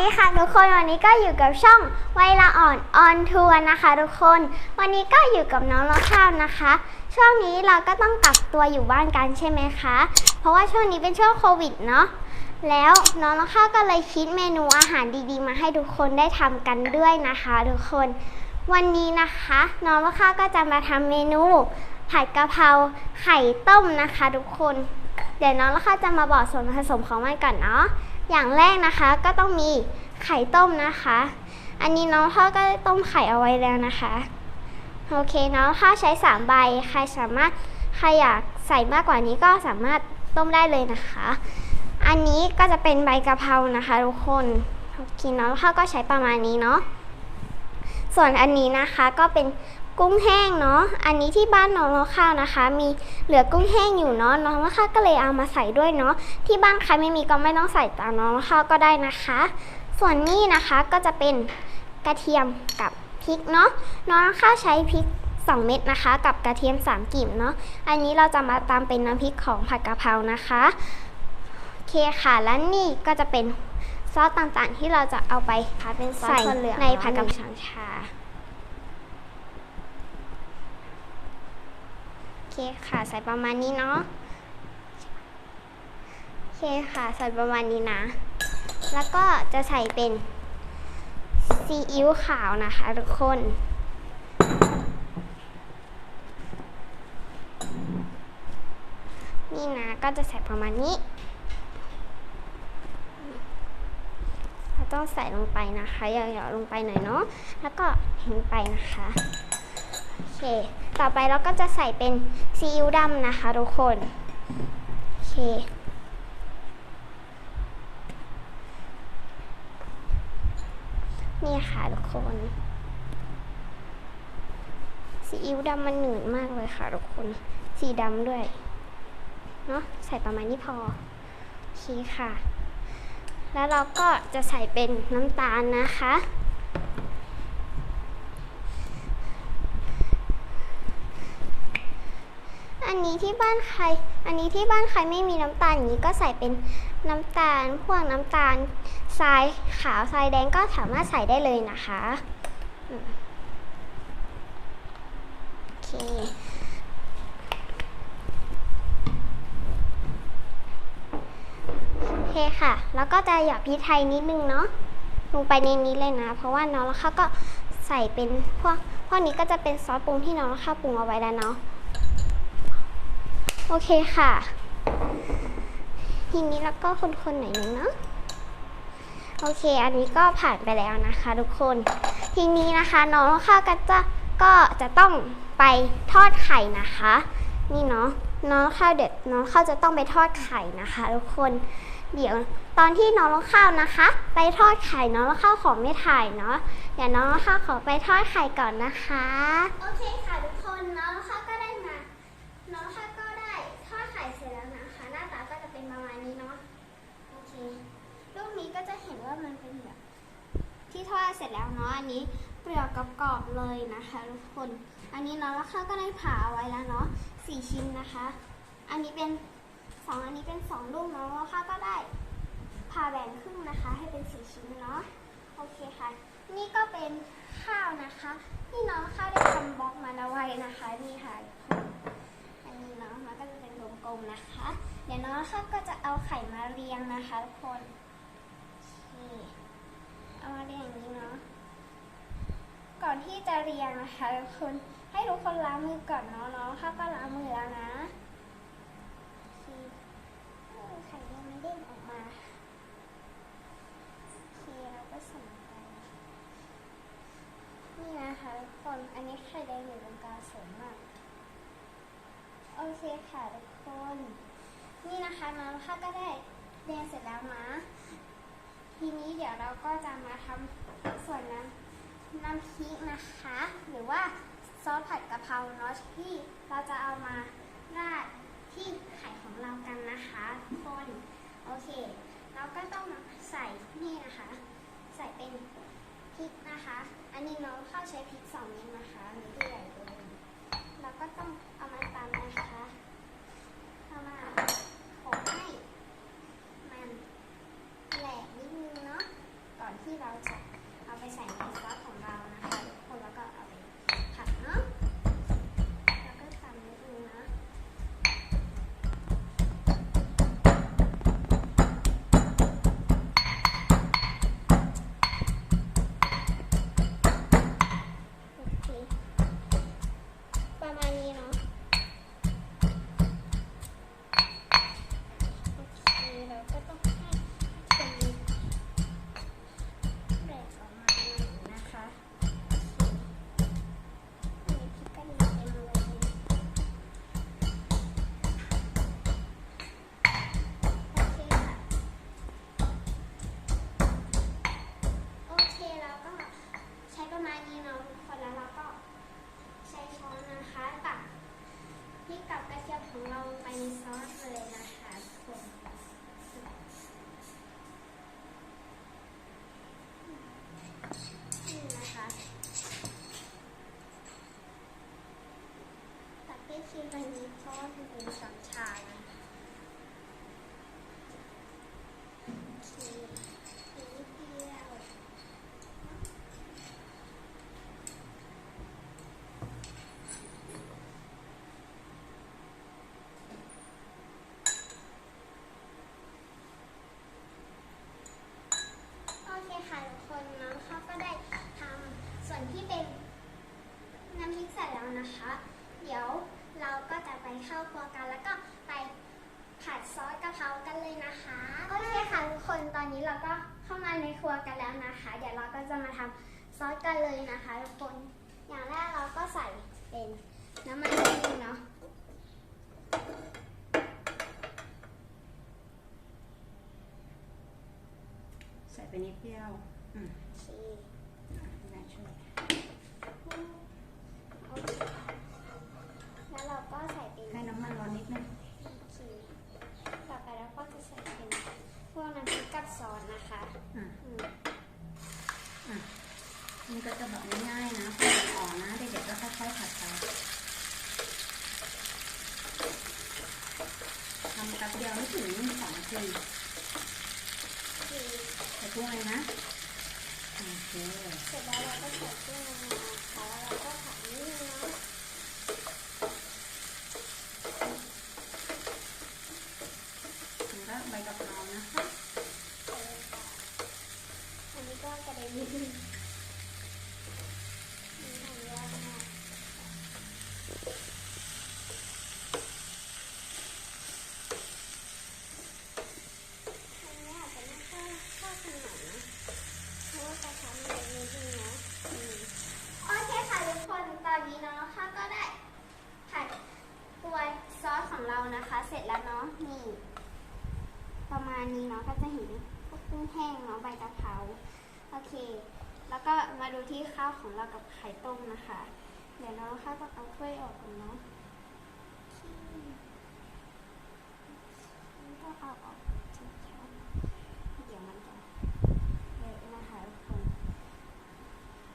ดีค่ะทุกคนวันนี้ก็อยู่กับช่องไวลาอ่อนออนทัวร์นะคะ ทุกคน วันนี้ก็อยู่กับน้องละข้าวนะคะ ช่วงนี้เราก็ต้องกักตัวอยู่บ้านกันใช่ไหมคะ เพราะว่าช่วงนี้เป็นช่วงโควิดเนาะแล้วน้องละข้าวก็เลยคิดเมนูอาหารดีๆ มาให้ทุกคนได้ทำกันด้วยนะคะ ทุกคน วันนี้นะคะ น้องละข้าวก็จะมาทำเมนูผัดกะเพราไข่ต้มนะคะ ทุกคน เดี๋ยวน้องละข้าวจะมาบอกส่วนผสมของมันก่อนเนาะ อย่างแรกนะคะก็ต้องมีไข่ต้มนะคะ อันนี้น้องพ่อก็ต้มไข่เอาไว้แล้วนะคะ โอเคน้องข้าวใช้3ใบใครสามารถใครอยากใส่มากกว่านี้ก็สามารถต้มได้เลยนะคะ อันนี้ก็จะเป็นใบกะเพรานะคะทุกคนโอเคน้องข้าวก็ใช้ประมาณนี้เนาะส่วนอันนี้นะคะก็เป็น กุ้งแห้งเนาะ อันนี้ที่บ้านน้องน้องข้าวนะคะ มีเหลือกุ้งแห้งอยู่เนาะ น้องน้องข้าวก็เลยเอามาใส่ด้วยเนาะ ที่บ้านใครไม่มีก็ไม่ต้องใส่ตามน้องน้องข้าวก็ได้นะคะ ส่วนนี้นะคะก็จะเป็นกระเทียมกับพริกเนาะ น้องน้องข้าวใช้พริก2 เม็ดนะคะ กับกระเทียม 3กลีบเนาะ อันนี้เราจะมาตามเป็นน้ำพริกของผัดกะเพรานะคะโอเคค่ะ แล้วนี่ก็จะเป็นซอสต่างๆที่เราจะเอาไปเป็นใส่ในผัดกะเพราชา โอ เคค่ะ ใส่ประมาณนี้เนาะโอเคค่ะ ใส่ประมาณนี้นะ แล้วก็จะใส่เป็นซีอิ๊วขาวนะคะทุกคนนี่นะก็จะใส่ประมาณนี้ เราต้องใส่ลงไปนะคะหยอๆลงไปหน่อยเนาะ แล้วก็ทิ้งไปนะคะ โอเค ต่อไปเราก็จะใส่เป็นซีอิ๊วดำนะคะทุกคน โอเค นี่ค่ะทุกคนซีอิ๊วดำมันหนืดมากเลยค่ะทุกคน สีดำด้วย เนาะใส่ประมาณนี้พอ โอเคค่ะ แล้วเราก็จะใส่เป็นน้ำตาลนะคะ นนี้ที่บ้านใคร อันนี้ที่บ้านใครไม่มีน้ำตาลอย่างนี้ก็ใส่เป็นน้ำตาล พวกน้ำตาลทรายขาวทรายแดงก็สามารถใส่ได้เลยนะคะโอเคโอเคค่ะ แล้วก็จะหยอดพริกไทยนิดนึงเนาะลงไปในนี้เลยนะ เพราะว่าน้องแล้วเขาก็ใส่เป็นพวกพวกนี้ก็จะเป็นซอสปรุงที่น้องแล้วเขาปรุงเอาไว้แล้วเนาะ โอเคค่ะ ทีนี้แล้วก็คนๆหน่อยนึงเนาะโอเค อันนี้ก็ผ่านไปแล้วนะคะทุกคน ทีนี้นะคะน้องข้าวก็จะก็จะต้องไปทอดไข่นะคะ นี่เนาะน้องข้าวเด็ดน้องข้าวจะต้องไปทอดไข่นะคะทุกคนเดี๋ยวตอนที่น้องข้าวนะคะ ไปทอดไข่น้องข้าวขอไม่ถ่ายเนาะเดี๋ยวน้องข้าวขอไปทอดไข่ก่อนนะคะ โอเคค่ะทุกคนน้องข้าวก็ได้มา น้องข้าวก็ได้ทอดไข่เสร็จแล้วนะคะ หน้าตาก็จะเป็นประมาณนี้เนาะ โอเค รูปนี้ก็จะเห็นว่ามันเป็นแบบ ที่ทอดเสร็จแล้วเนาะอันนี้เปลือกกรอบๆเลยนะคะทุกคน อันนี้น้องราคาก็ได้ผ่าเอาไว้แล้วเนาะสี่ชิ้นนะคะ อันนี้เป็นสองอันนี้เป็นสองลูกน้องราคาก็ได้ผ่าแบ่งครึ่งนะคะ ให้เป็นสี่ชิ้นเนาะโอเคค่ะ นี่ก็เป็นข้าวนะคะที่น้องข้าวได้ทำบล็อกมาเอาไว้นะคะนี่ค่ะอันนี้เนาะมันก็จะเป็นกลมๆนะคะ เดี๋ยวน้องข้าวก็จะเอาไข่มาเรียงนะคะทุกคนนี่ เอามาเรียงอย่างนี้เนาะ ก่อนที่จะเรียงนะคะทุกคนให้ทุกคนล้างมือก่อนเนาะเนาะข้าก็ล้างมือแล้วนะโอเคเออไข่ยังไม่เด้งออกมาเคเราก็ใส่งไปนี่นะคะทุกคน อันนี้ไข่แดงอยู่ตรงกลางสวยมาก โอเคค่ะทุกคน นี่นะคะน้องข้าก็ได้เรียงเสร็จแล้วนะ ทีนี้เดี๋ยวเราก็จะมาทำส่วนน้ำน้ำพริกนะคะ หรือว่าซอสผัดกะเพราเนาะที่เราจะเอามาราดที่ไข่ของเรากันนะคะทุกคนโอเค เราก็ต้องใส่นี่นะคะ ใส่เป็นพริกนะคะ อันนี้น้องเข้าใช้พริกสองเม็ดนะคะเม็ดใหญ่เลย ซ้ำชานะ เลยนะคะทุกคน อย่างแรกเราก็ใส่เป็นน้ำมันนิดนึงเนาะใส่ไปนิดเดียวอืม โอเค แม่ช่วย โอเคแล้วเราก็ใส่เป็น ให้น้ำมันร้อนนิดนึง ชีต่อไปเราก็จะใส่เป็นพวกน้ำพริกกับซอสนะคะ อะ อืม อะนี่ก็จะแบบง่ายๆนะคนอ่อนนะเด็กๆก็ค่อยๆผัดไปทำแป๊บเดียวไม่ ถึงสองนาทีคือใส่กุ้งเลยนะโอเคเสร็จแล้วเราก็ใส่เครื่องมาวนะแล้วเราก็ผัดนิดนึงนะแล้วใบกะเพรานะคะอันนี้ก็กระเด็นนิดนึงนี่ทำยากมากอันนี้อาจจะไม่ค่อยเข้าขนาดนะ เพราะว่ากระทะมันเล็กนิดนึงนะอืมโอเคค่ะทุกคน ตอนนี้เนาะข้าก็ได้ผัดตัวซอสของ เรานะเสร็จแล้วเนาะนี่ ประมาณนี้เนาะก็จะเห็นพวกกุ้งแห้งเนาะใบกะเพราโอเค แล้วก็มาดูที่ข้าวของเรากับไข่ต้มนะคะ เดี๋ยวเนาะข้าวก็เอาถ้วยออกก่อนเนาะนี่ก็เอาออกช้าๆเดี๋ยวมันจะ เยอะนะคะทุกคน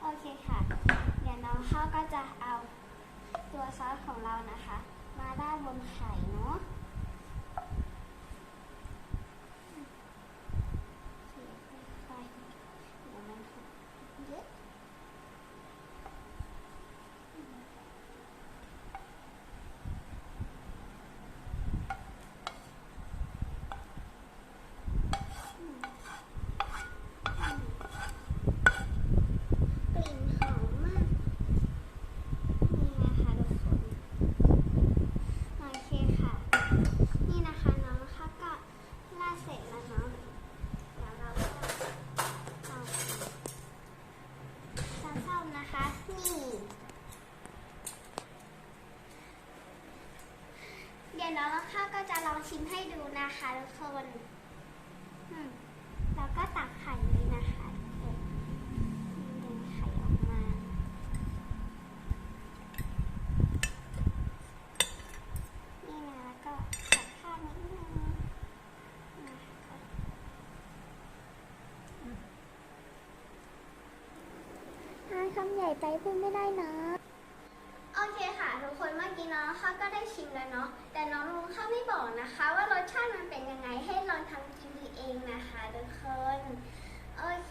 โอเคค่ะ เดี๋ยวน้องข้าวก็จะเอาตัวซอสของเรานะคะ มาด้านบนไข่เนาะโอเคค่อยๆเดี๋ยวมันหกเยอะกลิ่นหอมมาก นี่นะคะทุกคน โอเคค่ะ นี่นะคะน้องข้าวก็ลาดเสร็จแล้วเนาะเดี๋ยวเราก็เอาเศร้าๆนะคะ นี่ เดี๋ยวน้องข้าวก็จะลองชิมให้ดูนะคะทุกคนอืมแล้วก็ตักไข่เลยนะคะทุกคนดึงไข่ออกมา นี่นะแล้วก็ตัดข้าวนิดนึงนะคะทานคำใหญ่ไปพูดไม่ได้นะโอเคค่ะ ทุกคนเมื่อกี้น้องข้าก็ได้ชิมแล้วเนาะแต่น้องลุงข้าไม่บอกนะคะ ว่ารสชาติมันเป็นยังไงให้ลองทำกินดูเองนะคะทุกคนโอเค